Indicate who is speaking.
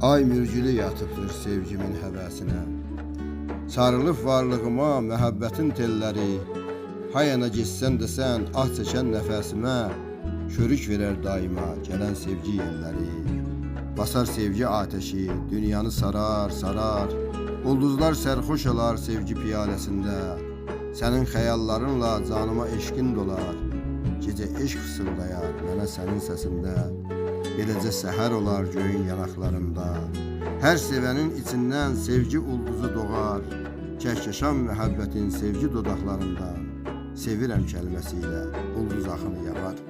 Speaker 1: Ay mürgülü yatıbdır sevgimin həvəsinə. Sarılıb varlığıma məhəbbətin telləri. Hayana getsən də sən ah çəkən nəfəsimə körük verər daima gələn sevgi yelləri. Basar sevgi ateşi, dünyanı sarar, sarar. Ulduzlar sərxoş olar sevgi piyaləsində. Sənin xəyallarınla canıma eşqin dolar. Gecə eşq fısıldayar mənə sənin səsində. Beləcə səhər olar göyün yanaqlarında. Hər sevənin içindən sevgi ulduzu doğar. Kəhkəşan məhəbbətin sevgi dodaqlarında. Sevirəm kəlməsi ilə ulduz axını yağar.